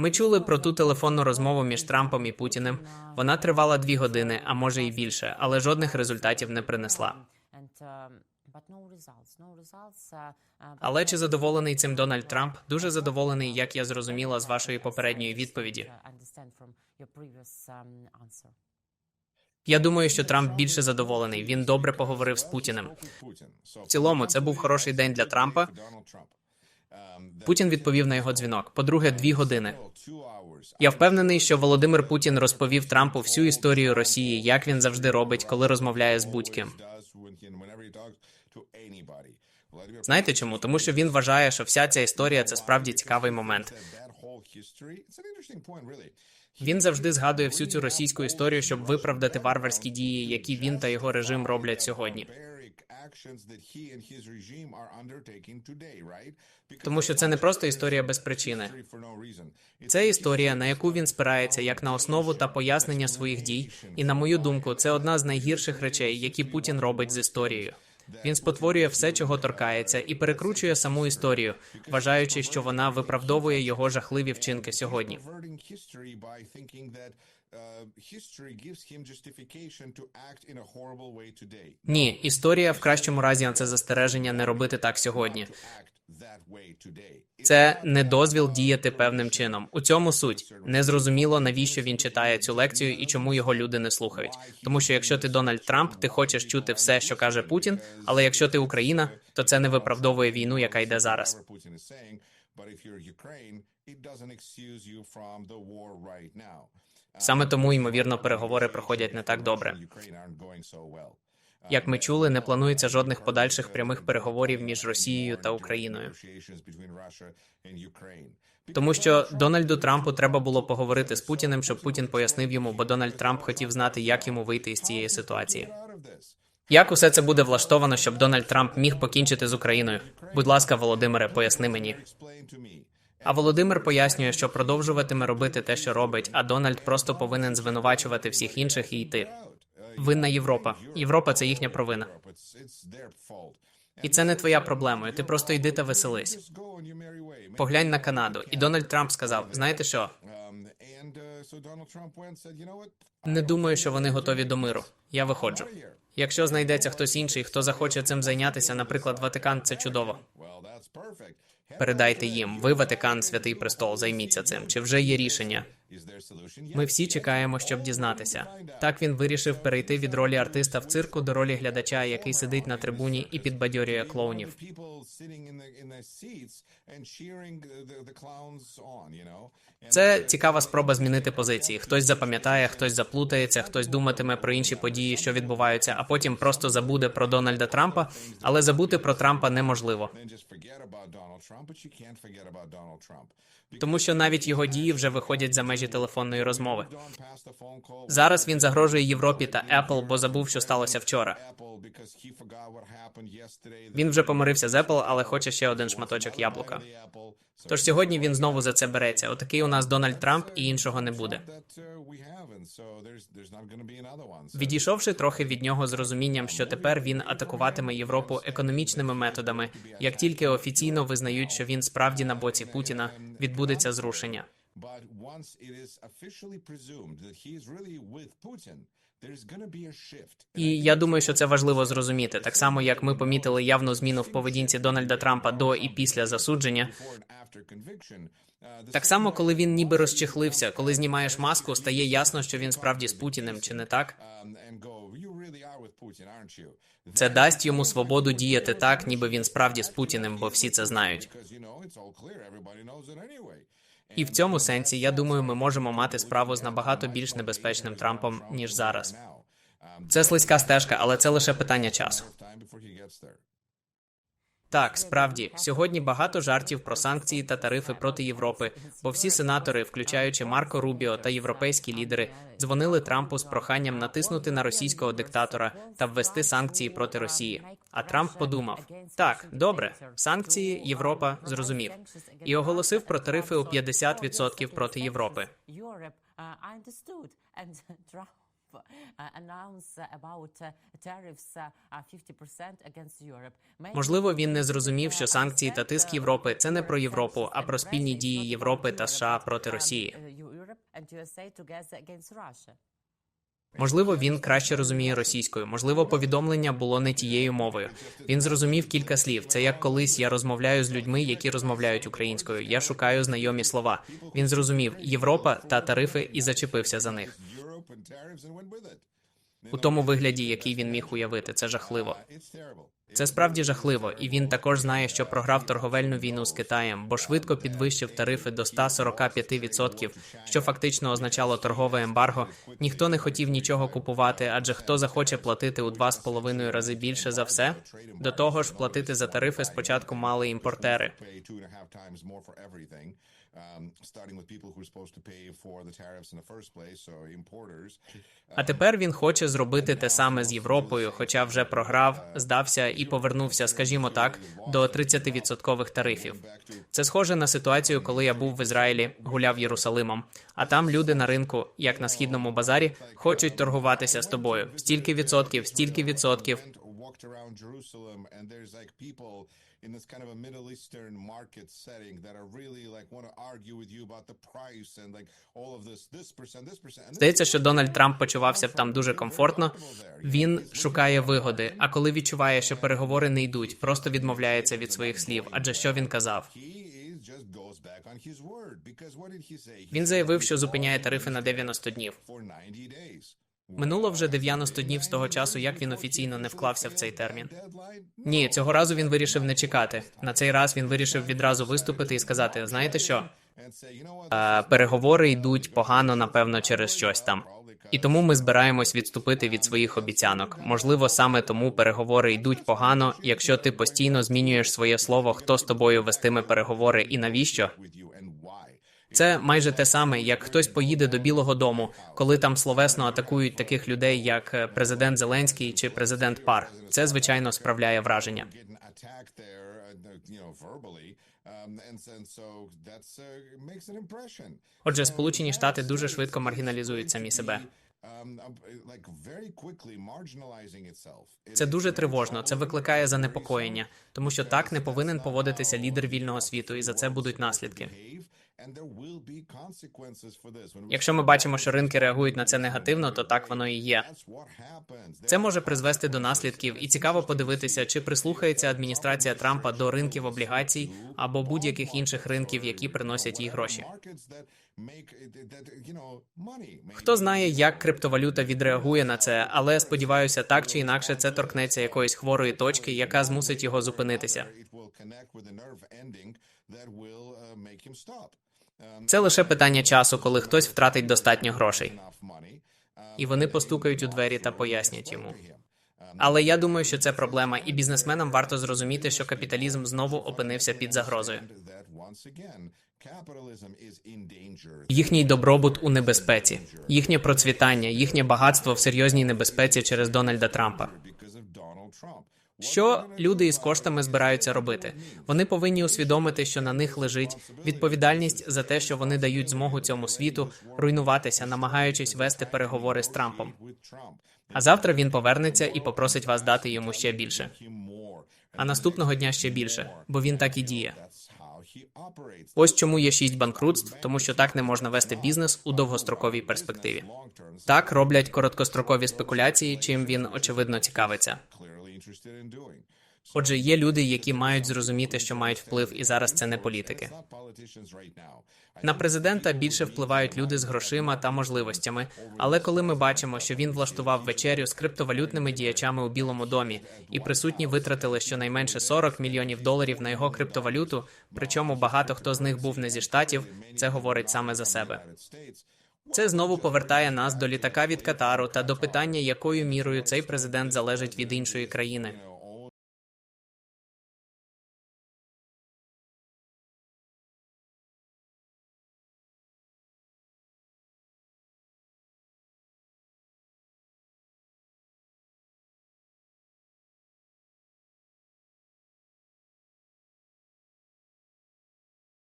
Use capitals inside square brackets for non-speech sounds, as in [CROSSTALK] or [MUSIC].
Ми чули про ту телефонну розмову між Трампом і Путіним. Вона тривала дві години, а може і більше, але жодних результатів не принесла. Але чи задоволений цим Дональд Трамп? Дуже задоволений, як я зрозуміла з вашої попередньої відповіді. Я думаю, що Трамп більше задоволений. Він добре поговорив з Путіним. В цілому, це був хороший день для Трампа. Путін відповів на його дзвінок. По-друге, дві години. Я впевнений, що Володимир Путін розповів Трампу всю історію Росії, як він завжди робить, коли розмовляє з будь-ким. Знаєте чому? Тому що він вважає, що вся ця історія це справді цікавий момент. Він завжди згадує всю цю російську історію, щоб виправдати варварські дії, які він та його режим роблять сьогодні. Тому що це не просто історія без причини. Це історія, на яку він спирається як на основу та пояснення своїх дій. І на мою думку, це одна з найгірших речей, які Путін робить з історією. Він спотворює все, чого торкається, і перекручує саму історію, вважаючи, що вона виправдовує його жахливі вчинки сьогодні. Ні, історія в кращому разі на це застереження не робити так сьогодні. Це не дозвіл діяти певним чином. У цьому суть незрозуміло, навіщо він читає цю лекцію і чому його люди не слухають. Тому що якщо ти Дональд Трамп, ти хочеш чути все, що каже Путін. Але якщо ти Україна, то це не виправдовує війну, яка йде зараз. Саме тому, ймовірно, переговори проходять не так добре. Як ми чули, не планується жодних подальших прямих переговорів між Росією та Україною. Тому що Дональду Трампу треба було поговорити з Путіним, щоб Путін пояснив йому, бо Дональд Трамп хотів знати, як йому вийти із цієї ситуації. Як усе це буде влаштовано, щоб Дональд Трамп міг покінчити з Україною? Будь ласка, Володимире, поясни мені. А Володимир пояснює, що продовжуватиме робити те, що робить, а Дональд просто повинен звинувачувати всіх інших і йти. Винна Європа. Європа це їхня провина. І це не твоя проблема. Ти просто йди та веселись. Поглянь на Канаду. І Дональд Трамп сказав: знаєте що? Не думаю, що вони готові до миру. Я виходжу. Якщо знайдеться хтось інший, хто захоче цим зайнятися, наприклад, Ватикан, це чудово. Передайте їм. Ви, Ватикан, святий престол, займіться цим. Чи вже є рішення? Ми всі чекаємо, щоб дізнатися. Так він вирішив перейти від ролі артиста в цирку до ролі глядача, який сидить на трибуні і підбадьорює клоунів. Це цікава спроба змінити позиції. Хтось запам'ятає, хтось заплутається, хтось думатиме про інші події, що відбуваються, а потім просто забуде про Дональда Трампа. Але забути про Трампа неможливо. Тому що навіть його дії вже виходять за межі телефонної розмови. Зараз він загрожує Європі та Apple, бо забув, що сталося вчора. Він вже помирився з Apple, але хоче ще один шматочок яблука. Тож сьогодні він знову за це береться. Отакий у нас Дональд Трамп і іншого не буде. Відійшовши трохи від нього з розумінням, що тепер він атакуватиме Європу економічними методами, як тільки офіційно визнають, що він справді на боці Путіна, відбудеться зрушення. І я думаю, що це важливо зрозуміти, так само як ми помітили явну зміну в поведінці Дональда Трампа до і після засудження. Так само, коли він ніби розчехлився, коли знімаєш маску, стає ясно, що він справді з Путіним, чи не так? Це дасть йому свободу діяти так, ніби він справді з Путіним, бо всі це знають. І в цьому сенсі я думаю, ми можемо мати справу з набагато більш небезпечним Трампом ніж зараз. Це слизька стежка, але це лише питання часу. Так, справді сьогодні багато жартів про санкції та тарифи проти Європи, бо всі сенатори, включаючи Марко Рубіо та європейські лідери, дзвонили Трампу з проханням натиснути на російського диктатора та ввести санкції проти Росії. А Трамп подумав: так, добре, санкції Європа зрозумів і оголосив про тарифи у 50% проти Європи. [LAUGHS] uh, uh, uh, tariffs 50% against Europe. Maybe Можливо, він не зрозумів, що санкції та тиск Європи це не про Європу, а про спільні дії Європи та США проти Росії. Можливо, він краще розуміє російською. Можливо, повідомлення було не тією мовою. Він зрозумів кілька слів. Це як колись я розмовляю з людьми, які розмовляють українською. Я шукаю знайомі слова. Він зрозумів Європа та тарифи і зачепився за них у тому вигляді, який він міг уявити. Це жахливо. Це справді жахливо, і він також знає, що програв торговельну війну з Китаєм, бо швидко підвищив тарифи до 145%, що фактично означало торгове ембарго. Ніхто не хотів нічого купувати, адже хто захоче платити у два з половиною рази більше за все. До того ж, платити за тарифи спочатку мали імпортери. А тепер він хоче зробити те саме з Європою, хоча вже програв, здався і повернувся, скажімо так, до 30% тарифів. Це схоже на ситуацію, коли я був в Ізраїлі, гуляв Єрусалимом, а там люди на ринку, як на східному базарі, хочуть торгуватися з тобою. Стільки відсотків, стільки відсотків. Walked around Jerusalem and there's like people in this kind of a Middle Eastern market setting that are really like want to argue with you about the price and like all of this this percent this percent Здається, що Дональд Трамп почувався б там дуже комфортно. Він шукає вигоди. А коли відчуває, що переговори не йдуть, просто відмовляється від своїх слів. Адже що він казав? Він заявив, що зупиняє тарифи на 90 днів. For 90 days. Минуло вже 90 днів з того часу, як він офіційно не вклався в цей термін. Ні, цього разу він вирішив не чекати. На цей раз він вирішив відразу виступити і сказати: знаєте що? Е, переговори йдуть погано, напевно, через щось там. І тому ми збираємось відступити від своїх обіцянок. Можливо, саме тому переговори йдуть погано. Якщо ти постійно змінюєш своє слово, хто з тобою вестиме переговори і навіщо? Це майже те саме, як хтось поїде до Білого Дому, коли там словесно атакують таких людей, як е, президент Зеленський чи президент Пар. Це звичайно справляє враження. Uh, uh. Отже, Сполучені Штати дуже швидко маргіналізують самі себе. Um, itself. Це дуже тривожно. Це викликає занепокоєння, тому що так не повинен поводитися лідер вільного світу, і за це будуть наслідки. Якщо ми бачимо, що ринки реагують на це негативно, то так воно і є. Це може призвести до наслідків, і цікаво подивитися, чи прислухається адміністрація Трампа до ринків облігацій або будь-яких інших ринків, які приносять їй гроші. Хто знає, як криптовалюта відреагує на це, але сподіваюся, так чи інакше це торкнеться якоїсь хворої точки, яка змусить його зупинитися. Це лише питання часу, коли хтось втратить достатньо грошей, і вони постукають у двері та пояснять йому. Але я думаю, що це проблема, і бізнесменам варто зрозуміти, що капіталізм знову опинився під загрозою. Їхній добробут у небезпеці, їхнє процвітання, їхнє багатство в серйозній небезпеці через Дональда Трампа. Що люди із коштами збираються робити? Вони повинні усвідомити, що на них лежить відповідальність за те, що вони дають змогу цьому світу руйнуватися, намагаючись вести переговори з Трампом. А завтра він повернеться і попросить вас дати йому ще більше. А наступного дня ще більше, бо він так і діє. Ось чому є шість банкрутств, тому що так не можна вести бізнес у довгостроковій перспективі. Так роблять короткострокові спекуляції, чим він очевидно цікавиться. Отже, є люди, які мають зрозуміти, що мають вплив, і зараз це не політики. На президента більше впливають люди з грошима та можливостями. Але коли ми бачимо, що він влаштував вечерю з криптовалютними діячами у Білому домі, і присутні витратили щонайменше 40 мільйонів доларів на його криптовалюту, причому багато хто з них був не зі штатів, це говорить саме за себе. Це знову повертає нас до літака від Катару та до питання, якою мірою цей президент залежить від іншої країни.